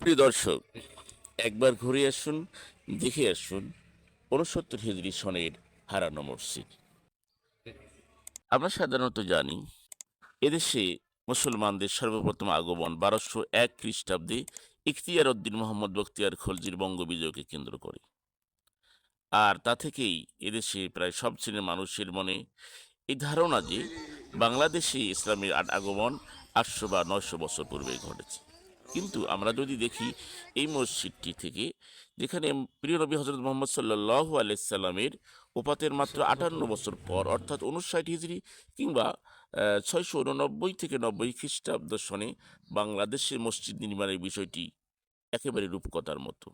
প্রিয় দর্শক, একবার ঘুরে আসুন, দেখে আসুন উনসত্তর হিজড়ি সনের হারানো মসজিদ। আমরা সাধারণত জানি, এদেশে মুসলমানদের সর্বপ্রথম আগমন বারোশো এক খ্রিস্টাব্দে ইখতিয়ার উদ্দিন মোহাম্মদ বখতিয়ার খলজির বঙ্গবিজয়কে কেন্দ্র করে। আর তা থেকেই এদেশে প্রায় সব শ্রেণির মানুষের মনে এই ধারণা যে বাংলাদেশে ইসলামের আগমন আটশো বা নয়শো বছর পূর্বে ঘটেছে। কিন্তু আমরা যদি দেখি এই মসজিদটি থেকে, যেখানে প্রিয় নবী হজরত মোহাম্মদ সাল্লাহ আলাইসাল্লামের ওপাতের মাত্র আটান্ন বছর পর, অর্থাৎ উনষাট হিজড়ি কিংবা ছয়শো উননব্বই থেকে নব্বই খ্রিস্টাব্দ সনে বাংলাদেশে মসজিদ নির্মাণের বিষয়টি একেবারে রূপকথার মতো।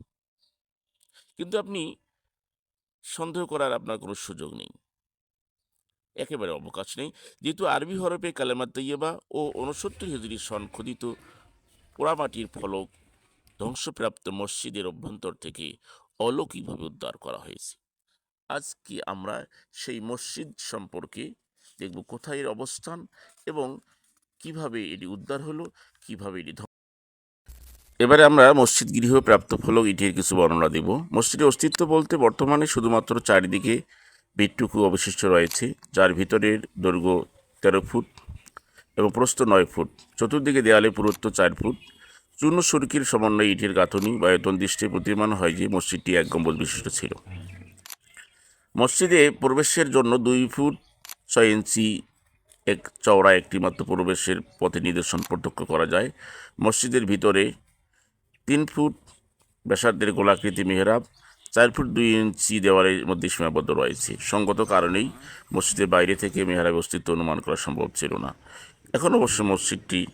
কিন্তু আপনি সন্দেহ করার আপনার কোনো সুযোগ নেই। একেবারে অবকাশ নেই। যেহেতু আরবি হরফে কালেমা তৈয়বা ও উনসত্তর হিজড়ি সন খোদিত পোড়ামাটির ফলক ধ্বংসপ্রাপ্ত মসজিদের অভ্যন্তর থেকে অলৌকিকভাবে উদ্ধার করা হয়েছে। আজকে আমরা সেই মসজিদ সম্পর্কে দেখব কোথায় এর অবস্থান এবং কীভাবে এটি উদ্ধার হলো, কীভাবে এটি এবারে আমরা মসজিদ গৃহ প্রাপ্ত ফলক ইটের কিছু বর্ণনা দেব। মসজিদের অস্তিত্ব বলতে বর্তমানে শুধুমাত্র চারিদিকে ভিটটুকু অবশিষ্ট রয়েছে, যার ভিতরের দৈর্ঘ্য তেরো ফুট। এবং প্রস্থ নয় ফুট। চতুর্দিকে দেয়ালে পুরুত্ব চার ফুট। চূর্ণ সুরকির সমন্বয়ে ইটের গাঁথনি বা এতন দৃষ্টি প্রতীয়মান হয় যে মসজিদটি এক গম্বুজ বিশিষ্ট ছিল। মসজিদে প্রবেশের জন্য দুই ফুট ছয় ইঞ্চি এক চওড়া একটি মাত্র প্রবেশের পথে নিদর্শন প্রত্যক্ষ করা যায়। মসজিদের ভিতরে তিন ফুট ব্যাসার্ধের গোলাকৃতি মেহরাব, চার ফুট দুই ইঞ্চি দেওয়ালের মধ্যে সীমাবদ্ধ রয়েছে। সঙ্গত কারণেই মসজিদের বাইরে থেকে মেহরাবের অস্তিত্ব অনুমান করা সম্ভব ছিল না। এখন অবশ্য মসজিদটি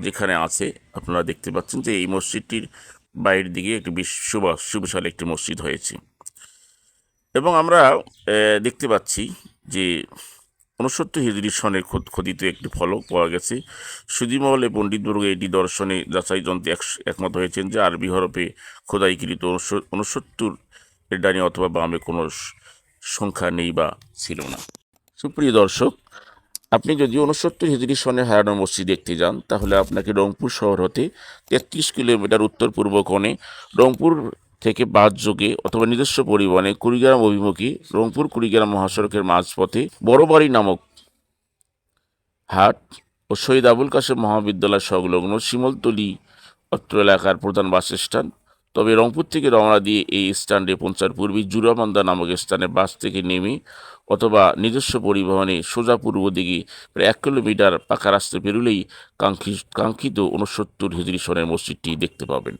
যেখানে আছে, আপনারা দেখতে পাচ্ছেন যে এই মসজিদটির বাইরের দিকে একটি সুবা সুবিশাল একটি মসজিদ হয়েছে। এবং আমরা দেখতে পাচ্ছি যে উনসত্তর হিজড়ি সনের খোদ- খোদিত একটি ফলক পাওয়া গেছে। সুদিমহলে পণ্ডিতবর্গ এটি দর্শনে যাচাই যন্ত্রে এক- একমত হয়েছেন যে আরবি হরফে খোদাইকৃত উনসত্তর এর ডানি অথবা বামে কোনো সংখ্যা নেই বা ছিল না। সুপ্রিয় দর্শক আপনি যদি উনসত্তর হিজড়ি সনে হারানো মসজিদ দেখতে যান, তাহলে আপনাকে রংপুর শহর হতে তেত্রিশ কিলোমিটার উত্তর পূর্ব কোণে রংপুর থেকে বাস যোগে অথবা নিজস্ব পরিবহনে কুড়িগ্রাম অভিমুখী রংপুর কুড়িগ্রাম মহাসড়কের মাঝপথে বড়বাড়ি নামক হাট ও শহীদ আবুল কাশেম মহাবিদ্যালয় সংলগ্ন শিমলতলি অত্র এলাকার প্রধান বাস স্ট্যান্ড তবে রংপুর থেকে রওনা দিয়ে এই স্ট্যান্ডে পৌঁছার পূর্বে জুরামান্দা নামক স্থানে বাস থেকে নেমে অথবা নিজস্ব পরিবহনে সোজা পূর্ব দিকে প্রায় এক কিলোমিটার পাকা রাস্তা পেরুলেই কাঙ্ক্ষি কাঙ্ক্ষিত উনসত্তর হিজড়ি সনের মসজিদটি দেখতে পাবেন।